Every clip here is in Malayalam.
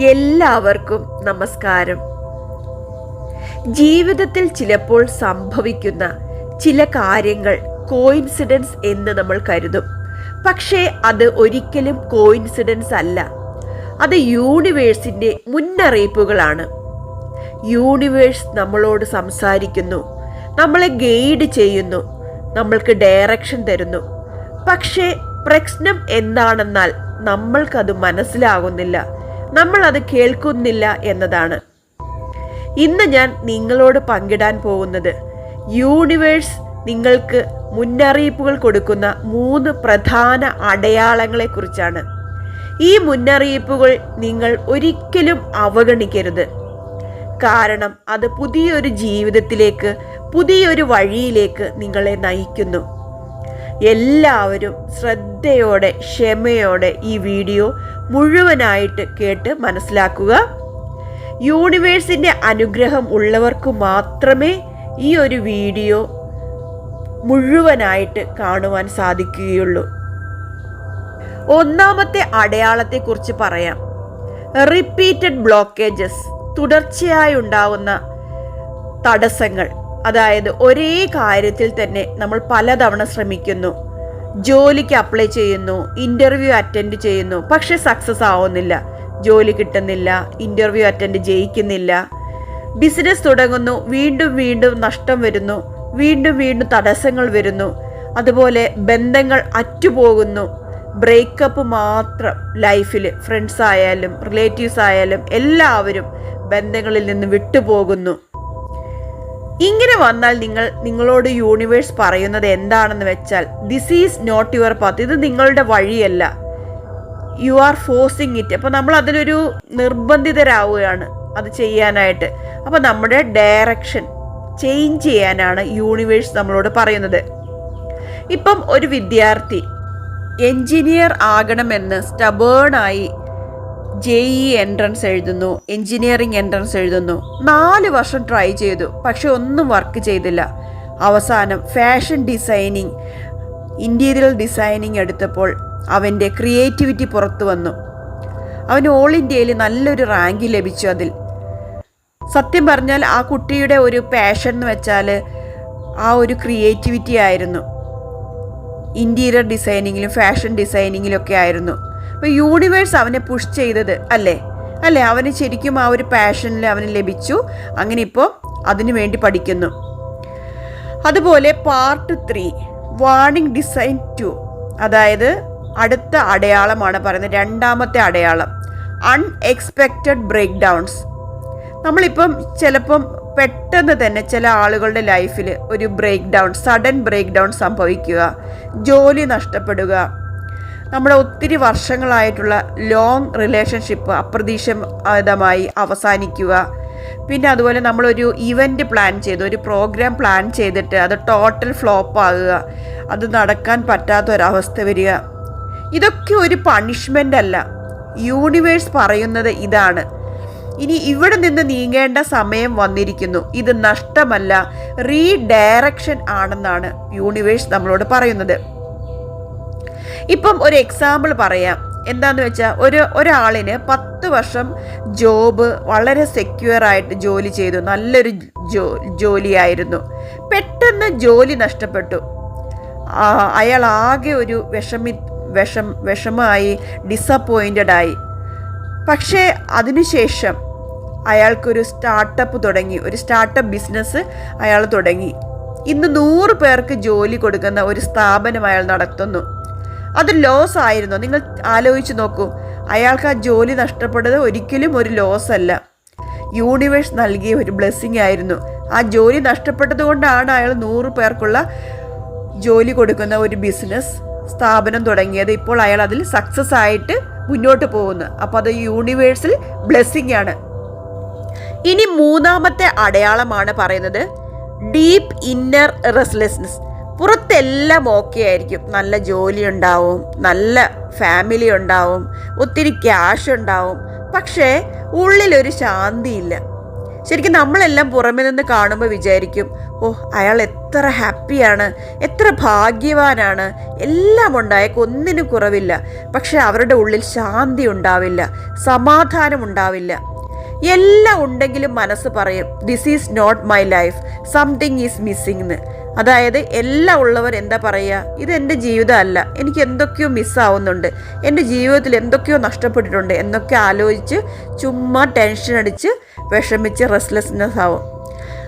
എല്ലാവർക്കും നമസ്കാരം. ജീവിതത്തിൽ ചിലപ്പോൾ സംഭവിക്കുന്ന ചില കാര്യങ്ങൾ കോയിൻസിഡൻസ് എന്ന് നമ്മൾ കരുതും. പക്ഷേ അത് ഒരിക്കലും കോയിൻസിഡൻസ് അല്ല. അത് യൂണിവേഴ്സിന്റെ മുന്നറിയിപ്പുകളാണ്. യൂണിവേഴ്സ് നമ്മളോട് സംസാരിക്കുന്നു. നമ്മളെ ഗൈഡ് ചെയ്യുന്നു. നമ്മൾക്ക് ഡയറക്ഷൻ തരുന്നു. പക്ഷേ പ്രശ്നം എന്താണെന്നാൽ നമ്മൾക്കത് മനസ്സിലാകുന്നില്ല. നമ്മൾ അത് കേൾക്കുന്നില്ല എന്നതാണ്. ഇന്ന് ഞാൻ നിങ്ങളോട് പങ്കിടാൻ പോകുന്നത് യൂണിവേഴ്സ് നിങ്ങൾക്ക് മുന്നറിയിപ്പുകൾ കൊടുക്കുന്ന മൂന്ന് പ്രധാന അടയാളങ്ങളെക്കുറിച്ചാണ്. ഈ മുന്നറിയിപ്പുകൾ നിങ്ങൾ ഒരിക്കലും അവഗണിക്കരുത്. കാരണം അത് പുതിയൊരു ജീവിതത്തിലേക്ക് പുതിയൊരു വഴിയിലേക്ക് നിങ്ങളെ നയിക്കുന്നു. എല്ലാവരും ശ്രദ്ധയോടെ ക്ഷമയോടെ ഈ വീഡിയോ മുഴുവനായിട്ട് കേട്ട് മനസ്സിലാക്കുക. യൂണിവേഴ്സിന്റെ അനുഗ്രഹം ഉള്ളവർക്ക് മാത്രമേ ഈ ഒരു വീഡിയോ മുഴുവനായിട്ട് കാണുവാൻ സാധിക്കുകയുള്ളൂ. ഒന്നാമത്തെ അടയാളത്തെക്കുറിച്ച് പറയാം. റിപ്പീറ്റഡ് ബ്ലോക്കേജസ് തുടർച്ചയായി ഉണ്ടാവുന്ന തടസ്സങ്ങൾ. അതായത് ഒരേ കാര്യത്തിൽ തന്നെ നമ്മൾ പലതവണ ശ്രമിക്കുന്നു. ജോലിക്ക് അപ്ലൈ ചെയ്യുന്നു ഇന്റർവ്യൂ അറ്റൻഡ് ചെയ്യുന്നു. പക്ഷെ സക്സസ് ആവുന്നില്ല. ജോലി കിട്ടുന്നില്ല ഇന്റർവ്യൂ അറ്റൻഡ് ജയിക്കുന്നില്ല. ബിസിനസ് തുടങ്ങുന്നു വീണ്ടും വീണ്ടും നഷ്ടം വരുന്നു വീണ്ടും വീണ്ടും തടസ്സങ്ങൾ വരുന്നു. അതുപോലെ ബന്ധങ്ങൾ അറ്റുപോകുന്നു. ബ്രേക്കപ്പ് മാത്രം ലൈഫിൽ ഫ്രണ്ട്സ് ആയാലും റിലേറ്റീവ്സ് ആയാലും എല്ലാവരും ബന്ധങ്ങളിൽ നിന്ന് വിട്ടുപോകുന്നു. ഇങ്ങനെ വന്നാൽ നിങ്ങൾ നിങ്ങളോട് യൂണിവേഴ്സ് പറയുന്നത് എന്താണെന്ന് വെച്ചാൽ this is not your path ഇത് നിങ്ങളുടെ വഴിയല്ല. യു ആർ ഫോഴ്സിങ് ഇറ്റ് അപ്പോൾ നമ്മൾ അതിലൊരു നിർബന്ധിതരാവുകയാണ് അത് ചെയ്യാനായിട്ട്. അപ്പോൾ നമ്മുടെ ഡയറക്ഷൻ ചേഞ്ച് ചെയ്യാനാണ് യൂണിവേഴ്സ് നമ്മളോട് പറയുന്നത്. ഇപ്പം ഒരു വിദ്യാർത്ഥി എൻജിനീയർ ആകണമെന്ന് സ്റ്റബേണായി ജെ ഇ എൻട്രൻസ് എഴുതുന്നു എൻജിനീയറിംഗ് എൻട്രൻസ് എഴുതുന്നു. നാല് വർഷം ട്രൈ ചെയ്തു പക്ഷെ ഒന്നും വർക്ക് ചെയ്തില്ല. അവസാനം ഫാഷൻ ഡിസൈനിങ് ഇന്റീരിയർ ഡിസൈനിങ് എടുത്തപ്പോൾ അവന്റെ ക്രിയേറ്റിവിറ്റി പുറത്തു വന്നു. അവന് ഓൾ ഇന്ത്യയിൽ നല്ലൊരു റാങ്ക് ലഭിച്ചു അതിൽ. സത്യം പറഞ്ഞാൽ ആ കുട്ടിയുടെ ഒരു പാഷൻ എന്ന് വെച്ചാൽ ആ ഒരു ക്രിയേറ്റിവിറ്റി ആയിരുന്നു. ഇന്റീരിയർ ഡിസൈനിങ്ങിലും ഫാഷൻ ഡിസൈനിങ്ങിലൊക്കെ ആയിരുന്നു. അപ്പോൾ യൂണിവേഴ്സ് അവനെ പുഷ് ചെയ്തത് അല്ലേ? അല്ലേ? അവന് ശരിക്കും ആ ഒരു പാഷനിൽ അവന് ലഭിച്ചു. അങ്ങനെ ഇപ്പോൾ അതിനു വേണ്ടി പഠിക്കുന്നു. അതുപോലെ part three warning design two അതായത് അടുത്ത അടയാളമാണ് പറയുന്നത്. രണ്ടാമത്തെ അടയാളം. അൺഎക്സ്പെക്റ്റഡ് ബ്രേക്ക് ഡൗൺസ് നമ്മളിപ്പം ചിലപ്പം പെട്ടെന്ന് തന്നെ ചില ആളുകളുടെ ലൈഫിൽ ഒരു break down sudden break down സംഭവിക്കുക ജോലി നഷ്ടപ്പെടുക നമ്മുടെ ഒത്തിരി വർഷങ്ങളായിട്ടുള്ള ലോങ് റിലേഷൻഷിപ്പ് അപ്രതീക്ഷിതമായി അവസാനിക്കുക. പിന്നെ അതുപോലെ നമ്മളൊരു ഇവന്റ് പ്ലാൻ ചെയ്ത് ഒരു പ്രോഗ്രാം പ്ലാൻ ചെയ്തിട്ട് അത് ടോട്ടൽ ഫ്ലോപ്പ് ആകുക. അത് നടക്കാൻ പറ്റാത്ത ഒരവസ്ഥ വരിക. ഇതൊക്കെ ഒരു പണിഷ്മെന്റ് അല്ല. യൂണിവേഴ്സ് പറയുന്നത് ഇതാണ്. ഇനി ഇവിടെ നിന്ന് നീങ്ങേണ്ട സമയം വന്നിരിക്കുന്നു. ഇത് നഷ്ടമല്ല റീഡയറക്ഷൻ ആണെന്നാണ് യൂണിവേഴ്സ് നമ്മളോട് പറയുന്നത്. ഇപ്പം ഒരു എക്സാമ്പിൾ പറയാം. എന്താന്ന് വെച്ചാൽ ഒരു ഒരാളിന് പത്ത് വർഷം ജോബ് വളരെ സെക്യൂർ ആയിട്ട് ജോലി ചെയ്തു. നല്ലൊരു ജോ ജോലിയായിരുന്നു. പെട്ടെന്ന് ജോലി നഷ്ടപ്പെട്ടു. അയാൾ ആകെ ഒരു വിഷമി വിഷം വിഷമമായി ഡിസപ്പോയിന്റഡ് ആയി. പക്ഷേ അതിനുശേഷം അയാൾക്കൊരു സ്റ്റാർട്ടപ്പ് തുടങ്ങി. ഒരു സ്റ്റാർട്ടപ്പ് ബിസിനസ് അയാൾ തുടങ്ങി. ഇന്ന് നൂറ് പേർക്ക് ജോലി കൊടുക്കുന്ന ഒരു സ്ഥാപനം അയാൾ നടത്തുന്നു. അത് ലോസ് ആയിരുന്നു. നിങ്ങൾ ആലോചിച്ച് നോക്കൂ. അയാൾക്ക് ആ ജോലി നഷ്ടപ്പെട്ടത് ഒരിക്കലും ഒരു ലോസ് അല്ല. യൂണിവേഴ്സ് നൽകിയ ഒരു ബ്ലെസ്സിങ് ആയിരുന്നു. ആ ജോലി നഷ്ടപ്പെട്ടത് കൊണ്ടാണ് അയാൾ നൂറ് പേർക്കുള്ള ജോലി കൊടുക്കുന്ന ഒരു ബിസിനസ് സ്ഥാപനം തുടങ്ങിയത്. ഇപ്പോൾ അയാൾ അതിൽ സക്സസ് ആയിട്ട് മുന്നോട്ട് പോകുന്നു. അപ്പോൾ അത് യൂണിവേഴ്സിൽ ബ്ലെസ്സിങ് ആണ്. ഇനി മൂന്നാമത്തെ അടയാളമാണ് പറയുന്നത്. ഡീപ്പ് ഇന്നർ റെസ്ലെസ്നെസ് പുറത്തെല്ലാം ഓക്കെ ആയിരിക്കും. നല്ല ജോലി ഉണ്ടാവും നല്ല ഫാമിലി ഉണ്ടാവും ഒത്തിരി ക്യാഷ് ഉണ്ടാവും. പക്ഷേ ഉള്ളിലൊരു ശാന്തിയില്ല. ശരിക്കും നമ്മളെല്ലാം പുറമെ നിന്ന് കാണുമ്പോൾ വിചാരിക്കും ഓ അയാൾ എത്ര ഹാപ്പിയാണ് എത്ര ഭാഗ്യവാനാണ്. എല്ലാം ഉണ്ടായേക്ക് ഒന്നിനും കുറവില്ല. പക്ഷെ അവരുടെ ഉള്ളിൽ ശാന്തി ഉണ്ടാവില്ല സമാധാനം ഉണ്ടാവില്ല. എല്ലാം ഉണ്ടെങ്കിലും മനസ്സ് പറയും this is not my life something is missing എന്ന് അതായത് എല്ലാം ഉള്ളവർ എന്താ പറയുക ഇത് എന്റെ ജീവിതമല്ല എനിക്ക് എന്തൊക്കെയോ മിസ്സാവുന്നുണ്ട് എന്റെ ജീവിതത്തിൽ എന്തൊക്കെയോ നഷ്ടപ്പെട്ടിട്ടുണ്ട് എന്നൊക്കെ ആലോചിച്ച് ചുമ്മാ ടെൻഷൻ അടിച്ച് വിഷമിച്ച് റെസ്ലെസ്നെസ് ആവും.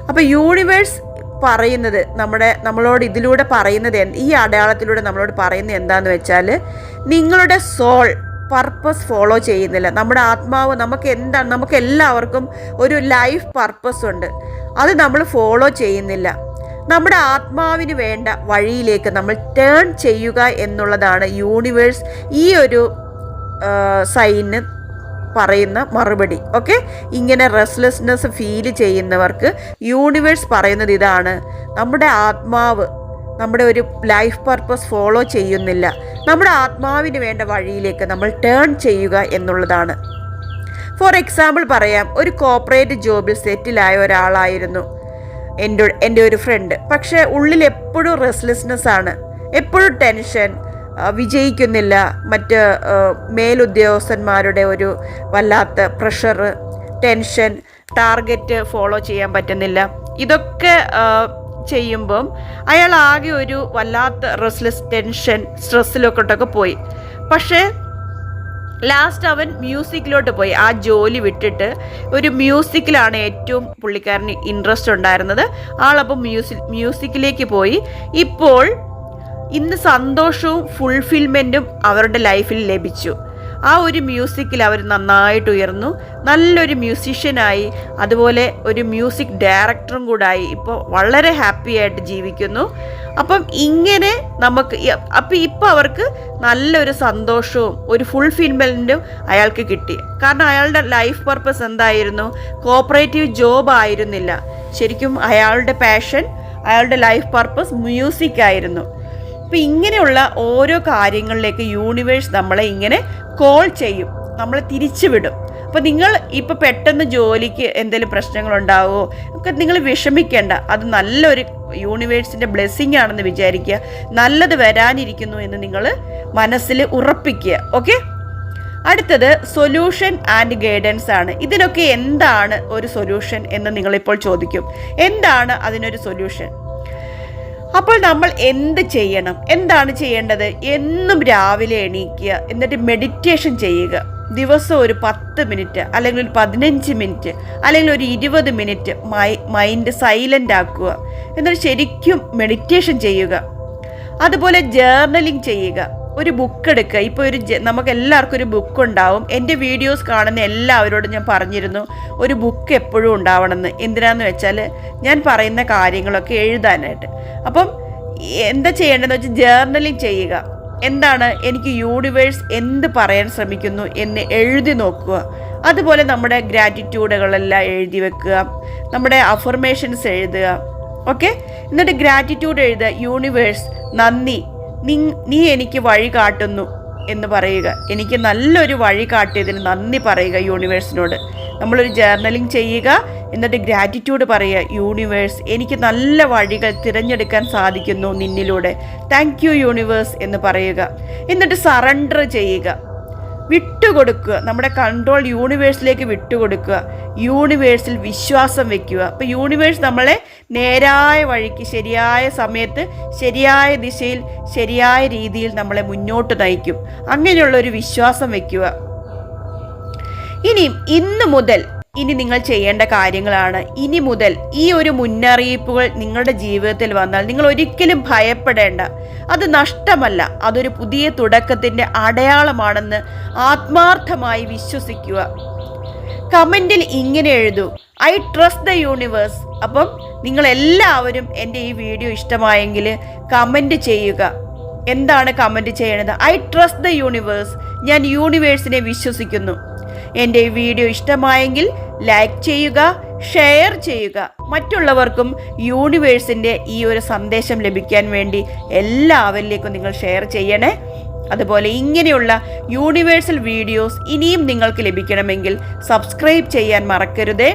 അപ്പോൾ യൂണിവേഴ്സ് പറയുന്നത് നമ്മുടെ നമ്മളോട് ഇതിലൂടെ പറയുന്നത് ഈ അടയാളത്തിലൂടെ നമ്മളോട് പറയുന്നത് എന്താണെന്ന് വെച്ചാൽ നിങ്ങളുടെ സോൾ പർപ്പസ് ഫോളോ ചെയ്യുന്നില്ല. നമ്മുടെ ആത്മാവ് നമുക്ക് എന്താണ് നമുക്ക് എല്ലാവർക്കും ഒരു ലൈഫ് പർപ്പസ് ഉണ്ട്. അത് നമ്മൾ ഫോളോ ചെയ്യുന്നില്ല. നമ്മുടെ ആത്മാവിന് വേണ്ട വഴിയിലേക്ക് നമ്മൾ ടേൺ ചെയ്യുക എന്നുള്ളതാണ് യൂണിവേഴ്സ് ഈ ഒരു സൈന് പറയുന്ന മറുപടി. ഓക്കെ ഇങ്ങനെ റെസ്ലെസ്നെസ് ഫീൽ ചെയ്യുന്നവർക്ക് യൂണിവേഴ്സ് പറയുന്നത് ഇതാണ്. നമ്മുടെ ആത്മാവ് നമ്മുടെ ഒരു ലൈഫ് പർപ്പസ് ഫോളോ ചെയ്യുന്നില്ല. നമ്മുടെ ആത്മാവിന് വേണ്ട വഴിയിലേക്ക് നമ്മൾ ടേൺ ചെയ്യുക എന്നുള്ളതാണ്. ഫോർ എക്സാമ്പിൾ പറയാം ഒരു കോപ്പറേറ്റ് ജോബിൽ സെറ്റിലായ ഒരാളായിരുന്നു. എന്റെ എന്റെ ഒരു ഫ്രണ്ട് പക്ഷെ ഉള്ളിൽ എപ്പോഴും റെസ്ലെസ്നെസ് ആണ്. എപ്പോഴും ടെൻഷൻ വിജയിക്കുന്നില്ല. മറ്റ് മേലുദ്യോഗസ്ഥന്മാരുടെ ഒരു വല്ലാത്ത പ്രഷർ ടെൻഷൻ ടാർഗറ്റ് ഫോളോ ചെയ്യാൻ പറ്റുന്നില്ല. ഇതൊക്കെ ചെയ്യുമ്പം അയാൾ ആകെ ഒരു വല്ലാത്ത റെസ്ലെസ് ടെൻഷൻ സ്ട്രെസ്സിലൊക്കെ പോയി. പക്ഷേ ലാസ്റ്റ് അവൻ മ്യൂസിക്കിലോട്ട് പോയി. ആ ജോലി വിട്ടിട്ട് ഒരു മ്യൂസിക്കിലാണ് ഏറ്റവും പുള്ളിക്കാരന് ഇൻട്രസ്റ്റ് ഉണ്ടായിരുന്നത്. ആളപ്പം മ്യൂസിക് മ്യൂസിക്കിലേക്ക് പോയി. ഇപ്പോൾ ഇന്ന് സന്തോഷവും ഫുൾഫിൽമെന്റും അവരുടെ ലൈഫിൽ ലഭിച്ചു. ആ ഒരു മ്യൂസിക്കിൽ അവർ നന്നായിട്ട് ഉയർന്നു. നല്ലൊരു മ്യൂസീഷ്യനായി അതുപോലെ ഒരു മ്യൂസിക് ഡയറക്ടറും കൂടായി. ഇപ്പോൾ വളരെ ഹാപ്പി ആയിട്ട് ജീവിക്കുന്നു. അപ്പം ഇങ്ങനെ നമുക്ക് അപ്പം ഇപ്പം അവർക്ക് നല്ലൊരു സന്തോഷവും ഒരു ഫുൾഫിൽമെന്റും അയാൾക്ക് കിട്ടി. കാരണം അയാളുടെ ലൈഫ് പർപ്പസ് എന്തായിരുന്നു? കോപ്പറേറ്റീവ് ജോബ് ആയിരുന്നില്ല. ശരിക്കും അയാളുടെ പാഷൻ അയാളുടെ ലൈഫ് പർപ്പസ് മ്യൂസിക് ആയിരുന്നു. അപ്പം ഇങ്ങനെയുള്ള ഓരോ കാര്യങ്ങളിലേക്ക് യൂണിവേഴ്സ് നമ്മളെ ഇങ്ങനെ കോൾ ചെയ്യും. നമ്മളെ തിരിച്ചു വിടും. അപ്പോൾ നിങ്ങൾ ഇപ്പോൾ പെട്ടെന്ന് ജോലിക്ക് എന്തെങ്കിലും പ്രശ്നങ്ങളുണ്ടാവുമോ ഒക്കെ നിങ്ങൾ വിഷമിക്കേണ്ട. അത് നല്ലൊരു യൂണിവേഴ്സിന്റെ ബ്ലെസ്സിങ് ആണെന്ന് വിചാരിക്കുക. നല്ലത് വരാനിരിക്കുന്നു എന്ന് നിങ്ങൾ മനസ്സിൽ ഉറപ്പിക്കുക. ഓക്കെ അടുത്തത് സൊല്യൂഷൻ ആൻഡ് ഗൈഡൻസ് ആണ്. ഇതിനൊക്കെ എന്താണ് ഒരു സൊല്യൂഷൻ എന്ന് നിങ്ങളിപ്പോൾ ചോദിക്കും. എന്താണ് അതിനൊരു സൊല്യൂഷൻ അപ്പോൾ നമ്മൾ എന്ത് ചെയ്യണം? എന്താണ് ചെയ്യേണ്ടത്? എന്നും രാവിലെ എണീക്കുക എന്നിട്ട് മെഡിറ്റേഷൻ ചെയ്യുക. ദിവസം ഒരു പത്ത് മിനിറ്റ് അല്ലെങ്കിൽ ഒരു പതിനഞ്ച് മിനിറ്റ് അല്ലെങ്കിൽ ഒരു ഇരുപത് മിനിറ്റ് മൈ മൈൻഡ് സൈലന്റ് ആക്കുക. എന്നിട്ട് ശരിക്കും മെഡിറ്റേഷൻ ചെയ്യുക. അതുപോലെ ജേർണലിംഗ് ചെയ്യുക. ഒരു ബുക്ക് എടുക്കുക. ഇപ്പോൾ ഒരു നമുക്ക് എല്ലാവർക്കും ഒരു ബുക്ക് ഉണ്ടാവും. എന്റെ വീഡിയോസ് കാണുന്ന എല്ലാവരോടും ഞാൻ പറഞ്ഞിരുന്നു ഒരു ബുക്ക് എപ്പോഴും ഉണ്ടാവണമെന്ന്. എന്തിനാന്ന് വെച്ചാൽ ഞാൻ പറയുന്ന കാര്യങ്ങളൊക്കെ എഴുതാനായിട്ട്. അപ്പം എന്താ ചെയ്യേണ്ടതെന്ന് വെച്ചാൽ ജേർണലിങ് ചെയ്യുക. എന്താണ് എനിക്ക് യൂണിവേഴ്സ് എന്ത് പറയാൻ ശ്രമിക്കുന്നു എന്ന് എഴുതി നോക്കുക. അതുപോലെ നമ്മുടെ ഗ്രാറ്റിറ്റ്യൂഡുകളെല്ലാം എഴുതി വെക്കുക. നമ്മുടെ അഫർമേഷൻസ് എഴുതുക. ഓക്കെ എന്നിട്ട് ഗ്രാറ്റിറ്റ്യൂഡ് എഴുതുക. യൂണിവേഴ്സ് നന്ദി. നീ എനിക്ക് വഴി കാട്ടുന്നു എന്ന് പറയുക. എനിക്ക് നല്ലൊരു വഴി കാട്ടിയതിന് നന്ദി പറയുക യൂണിവേഴ്സിനോട്. നമ്മളൊരു ജേർണലിംഗ് ചെയ്യുക എന്നിട്ട് ഗ്രാറ്റിറ്റ്യൂഡ് പറയുക യൂണിവേഴ്സ് എനിക്ക് നല്ല വഴികൾ തിരഞ്ഞെടുക്കാൻ സാധിക്കുന്നു നിന്നിലൂടെ. താങ്ക് യു യൂണിവേഴ്സ് എന്ന് പറയുക. എന്നിട്ട് സറണ്ടർ ചെയ്യുക. വിട്ടുകൊടുക്കുക. നമ്മുടെ കൺട്രോൾ യൂണിവേഴ്സിലേക്ക് വിട്ടുകൊടുക്കുക. യൂണിവേഴ്സിൽ വിശ്വാസം വെക്കുക. അപ്പോൾ യൂണിവേഴ്സ് നമ്മളെ നേരായ വഴിക്ക് ശരിയായ സമയത്ത് ശരിയായ ദിശയിൽ ശരിയായ രീതിയിൽ നമ്മളെ മുന്നോട്ട് നയിക്കും. അങ്ങനെയുള്ള ഒരു വിശ്വാസം വെക്കുക. ഇനിയും ഇന്ന് മുതൽ ഇനി നിങ്ങൾ ചെയ്യേണ്ട കാര്യങ്ങളാണ്. ഇനി മുതൽ ഈ ഒരു മുന്നറിയിപ്പുകൾ നിങ്ങളുടെ ജീവിതത്തിൽ വന്നാൽ നിങ്ങൾ ഒരിക്കലും ഭയപ്പെടേണ്ട. അത് നഷ്ടമല്ല. അതൊരു പുതിയ തുടക്കത്തിന്റെ അടയാളമാണെന്ന് ആത്മാർത്ഥമായി വിശ്വസിക്കുക. കമന്റിൽ ഇങ്ങനെ എഴുതൂ. I trust the universe. അപ്പം നിങ്ങൾ എല്ലാവരും എന്റെ ഈ വീഡിയോ ഇഷ്ടമായെങ്കിൽ കമന്റ് ചെയ്യുക. എന്താണ് കമന്റ് ചെയ്യണത്? I trust the universe. ഞാൻ യൂണിവേഴ്സിനെ വിശ്വസിക്കുന്നു. എന്റെ ഈ വീഡിയോ ഇഷ്ടമായെങ്കിൽ ലൈക്ക് ചെയ്യുക ഷെയർ ചെയ്യുക. മറ്റുള്ളവർക്കും യൂണിവേഴ്സിന്റെ ഈ ഒരു സന്ദേശം ലഭിക്കാൻ വേണ്ടി എല്ലാവരിലേക്കും നിങ്ങൾ ഷെയർ ചെയ്യണേ. അതുപോലെ ഇങ്ങനെയുള്ള യൂണിവേഴ്സൽ വീഡിയോസ് ഇനിയും നിങ്ങൾക്ക് ലഭിക്കണമെങ്കിൽ സബ്സ്ക്രൈബ് ചെയ്യാൻ മറക്കരുതേ.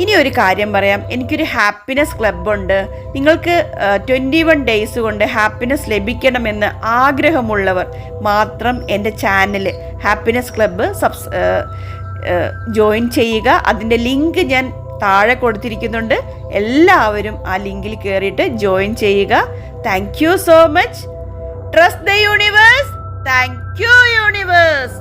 ഇനി ഒരു കാര്യം പറയാം. എനിക്കൊരു ഹാപ്പിനെസ് ക്ലബ്ബുണ്ട് നിങ്ങൾക്ക് ട്വന്റി വൺ ഡേയ്സ് കൊണ്ട് ഹാപ്പിനെസ് ലഭിക്കണമെന്ന് ആഗ്രഹമുള്ളവർ മാത്രം എന്റെ channel happiness club subs join ചെയ്യുക. അതിന്റെ ലിങ്ക് ഞാൻ താഴെ കൊടുത്തിരിക്കുന്നുണ്ട്. എല്ലാവരും ആ ലിങ്കിൽ കയറിയിട്ട് ജോയിൻ ചെയ്യുക. Thank so much trust the universe thank you universe